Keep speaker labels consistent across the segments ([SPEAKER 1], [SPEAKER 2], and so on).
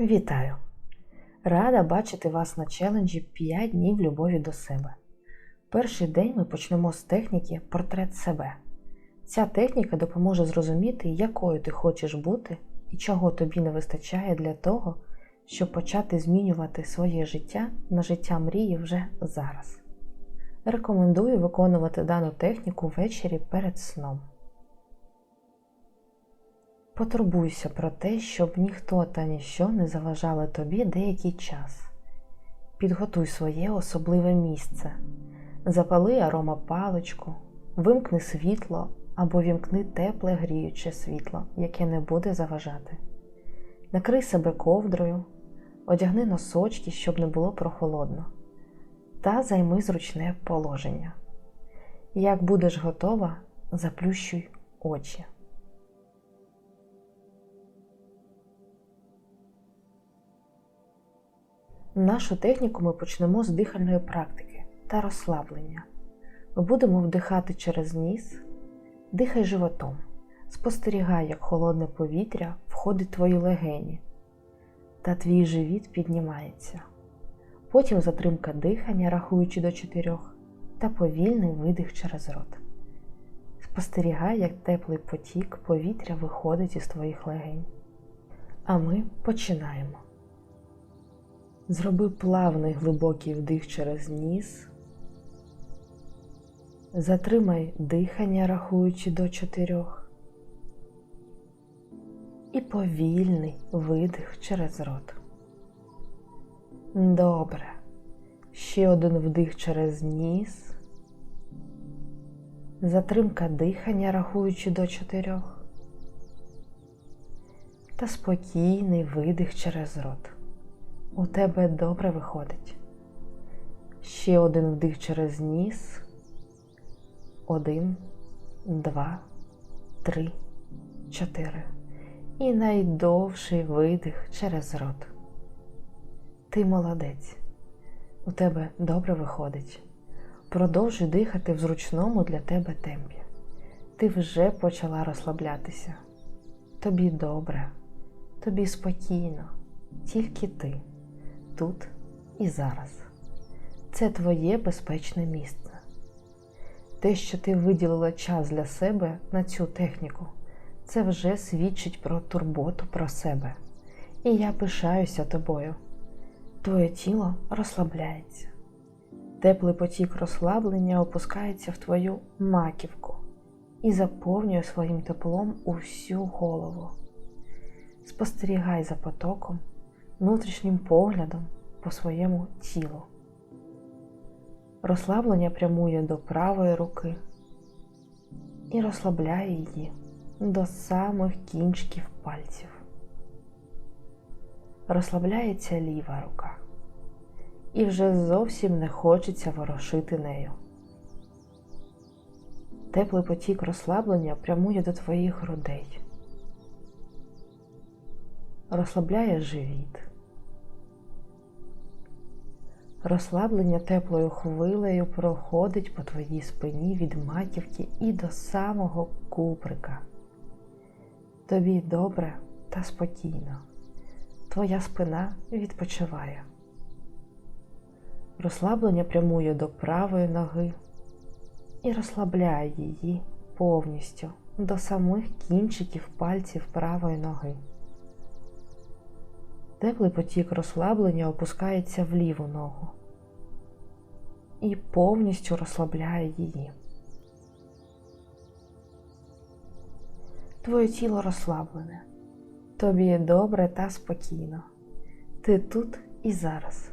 [SPEAKER 1] Вітаю! Рада бачити вас на челенджі 5 днів любові до себе. Перший день ми почнемо з техніки Портрет себе. Ця техніка допоможе зрозуміти, якою ти хочеш бути і чого тобі не вистачає для того, щоб почати змінювати своє життя на життя мрії вже зараз. Рекомендую виконувати дану техніку ввечері перед сном. Потурбуйся про те, щоб ніхто та ніщо не заважали тобі деякий час. Підготуй своє особливе місце, запали аромапаличку, вимкни світло або вімкни тепле гріюче світло, яке не буде заважати. Накрий себе ковдрою, одягни носочки, щоб не було прохолодно, та займи зручне положення. Як будеш готова, заплющуй очі. Нашу техніку ми почнемо з дихальної практики та розслаблення. Ми будемо вдихати через ніс, дихай животом, спостерігай, як холодне повітря входить в твої легені, та твій живіт піднімається. Потім затримка дихання, рахуючи до чотирьох, та повільний видих через рот. Спостерігай, як теплий потік повітря виходить із твоїх легень. А ми починаємо. Зроби плавний глибокий вдих через ніс. Затримай дихання, рахуючи до чотирьох. І повільний видих через рот. Добре. Ще один вдих через ніс. Затримка дихання, рахуючи до чотирьох. Та спокійний видих через рот. У тебе добре виходить. Ще один вдих через ніс. Один, два, три, чотири. І найдовший видих через рот. Ти молодець. У тебе добре виходить. Продовжуй дихати в зручному для тебе темпі. Ти вже почала розслаблятися. Тобі добре, тобі спокійно, тільки ти тут і зараз. Це твоє безпечне місце. Те, що ти виділила час для себе на цю техніку, це вже свідчить про турботу про себе. І я пишаюся тобою. Твоє тіло розслабляється. Теплий потік розслаблення опускається в твою маківку і заповнює своїм теплом усю голову. Спостерігай за потоком внутрішнім поглядом по своєму тілу. Розслаблення прямує до правої руки і розслабляє її до самих кінчиків пальців. Розслабляється ліва рука, і вже зовсім не хочеться ворошити нею. Теплий потік розслаблення прямує до твоїх грудей, розслабляє живіт. Розслаблення теплою хвилею проходить по твоїй спині від маківки і до самого куприка. Тобі добре та спокійно. Твоя спина відпочиває. Розслаблення прямує до правої ноги і розслабляє її повністю до самих кінчиків пальців правої ноги. Теплий потік розслаблення опускається в ліву ногу і повністю розслабляє її. Твоє тіло розслаблене, тобі добре та спокійно. Ти тут і зараз.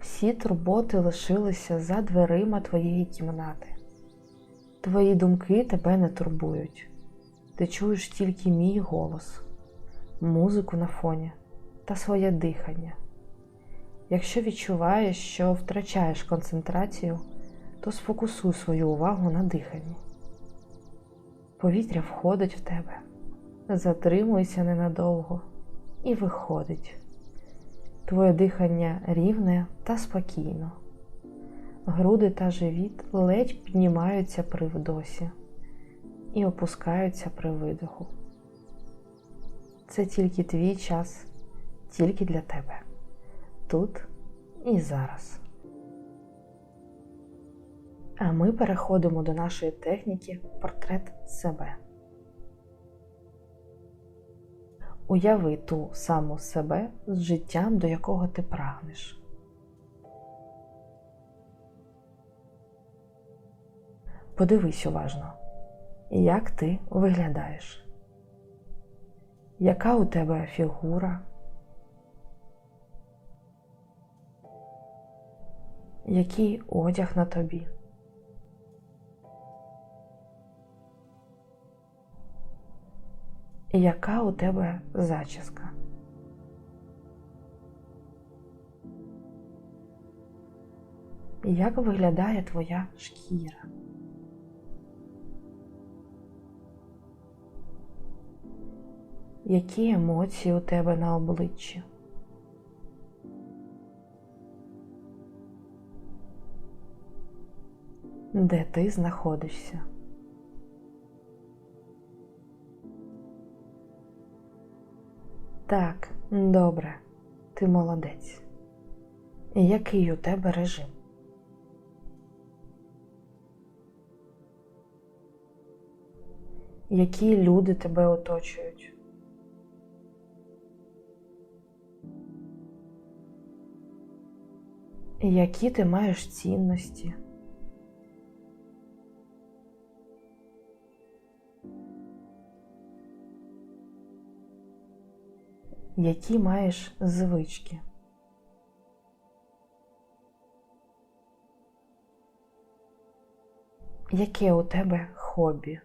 [SPEAKER 1] Всі турботи лишилися за дверима твоєї кімнати. Твої думки тебе не турбують. Ти чуєш тільки мій голос, музику на фоні та своє дихання. Якщо відчуваєш, що втрачаєш концентрацію, то сфокусуй свою увагу на диханні. Повітря входить в тебе, затримуйся ненадовго і виходить. Твоє дихання рівне та спокійно. Груди та живіт ледь піднімаються при вдосі і опускаються при видиху. Це тільки твій час тільки для тебе. Тут і зараз. А ми переходимо до нашої техніки портрет себе. Уяви ту саму себе з життям, до якого ти прагнеш. Подивись уважно, як ти виглядаєш, яка у тебе фігура, який одяг на тобі. І яка у тебе зачіска? Як виглядає твоя шкіра? Які емоції у тебе на обличчі? Де ти знаходишся? Так, добре, ти молодець. Який у тебе режим? Які люди тебе оточують? Які ти маєш цінності? Які маєш звички? Яке у тебе хобі?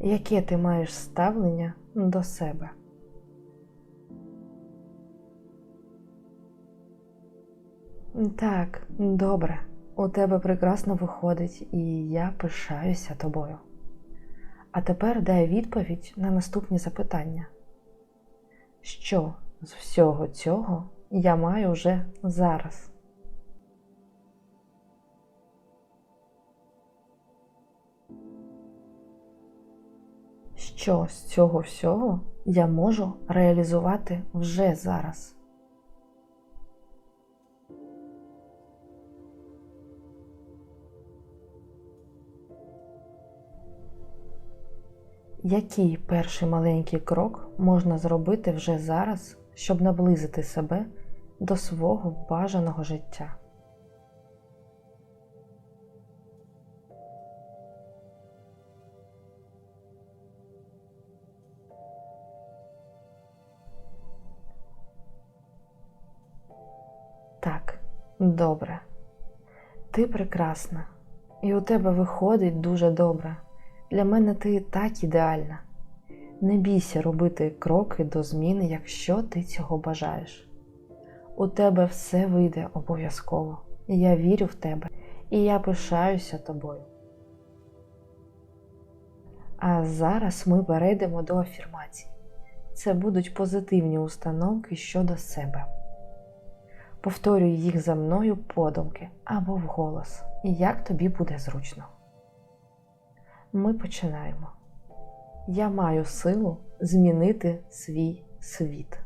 [SPEAKER 1] Яке ти маєш ставлення до себе? Так, добре, у тебе прекрасно виходить, і я пишаюся тобою. А тепер дай відповідь на наступні запитання. Що з всього цього я маю вже зараз? Що з цього всього я можу реалізувати вже зараз? Який перший маленький крок можна зробити вже зараз, щоб наблизити себе до свого бажаного життя? Так, добре. Ти прекрасна, і у тебе виходить дуже добре. Для мене ти так ідеальна. Не бійся робити кроки до зміни, якщо ти цього бажаєш. У тебе все вийде обов'язково. Я вірю в тебе і я пишаюся тобою. А зараз ми перейдемо до афірмацій. Це будуть позитивні установки щодо себе. Повторюй їх за мною подумки або вголос, як тобі буде зручно. Ми починаємо. Я маю силу змінити свій світ.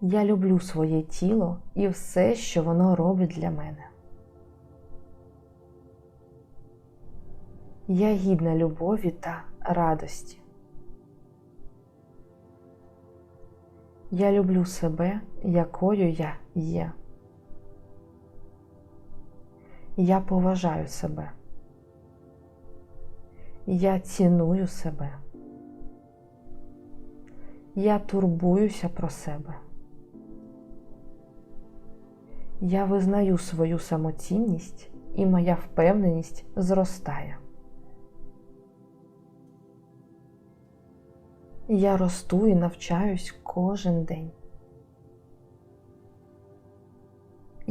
[SPEAKER 1] Я люблю своє тіло і все, що воно робить для мене. Я гідна любові та радості. Я люблю себе, якою я є. Я поважаю себе. Я ціную себе. Я турбуюся про себе. Я визнаю свою самоцінність і моя впевненість зростає. Я росту і навчаюсь кожен день.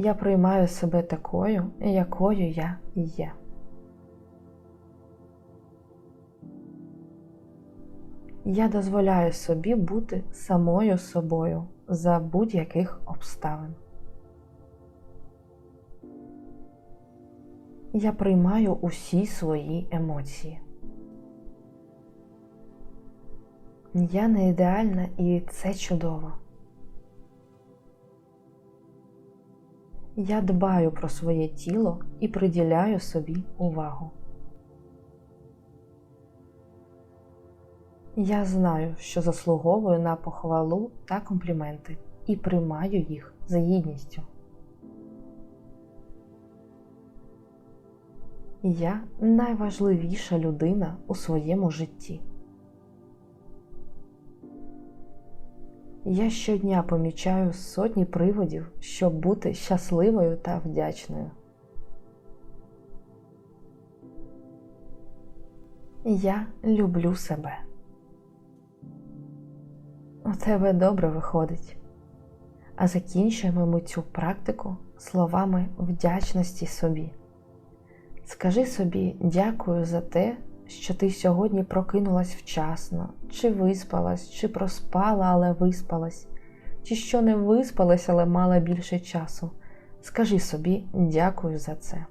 [SPEAKER 1] Я приймаю себе такою, якою я є. Я дозволяю собі бути самою собою за будь-яких обставин. Я приймаю усі свої емоції. Я не ідеальна і це чудово. Я дбаю про своє тіло і приділяю собі увагу. Я знаю, що заслуговую на похвалу та компліменти і приймаю їх з гідністю. Я найважливіша людина у своєму житті. Я щодня помічаю сотні приводів, щоб бути щасливою та вдячною. Я люблю себе. У тебе добре виходить. А закінчуємо ми цю практику словами вдячності собі. Скажи собі дякую за те, що ти сьогодні прокинулась вчасно, чи виспалась, чи проспала, але виспалась, чи що не виспалась, але мала більше часу. Скажи собі дякую за це.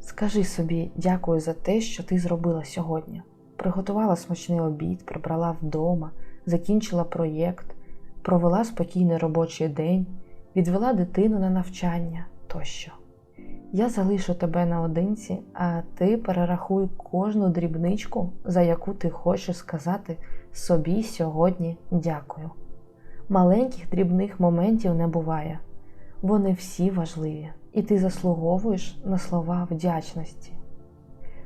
[SPEAKER 1] Скажи собі дякую за те, що ти зробила сьогодні. Приготувала смачний обід, прибрала вдома, закінчила проєкт, провела спокійний робочий день, відвела дитину на навчання тощо. Я залишу тебе наодинці, а ти перерахуй кожну дрібничку, за яку ти хочеш сказати собі сьогодні дякую. Маленьких дрібних моментів не буває, вони всі важливі, і ти заслуговуєш на слова вдячності.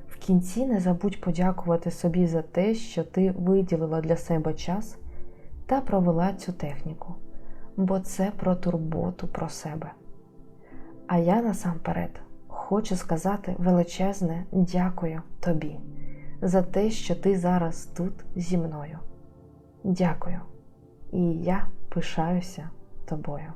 [SPEAKER 1] В кінці не забудь подякувати собі за те, що ти виділила для себе час та провела цю техніку, бо це про турботу про себе. А я насамперед хочу сказати величезне дякую тобі за те, що ти зараз тут зі мною. Дякую. І я пишаюся тобою.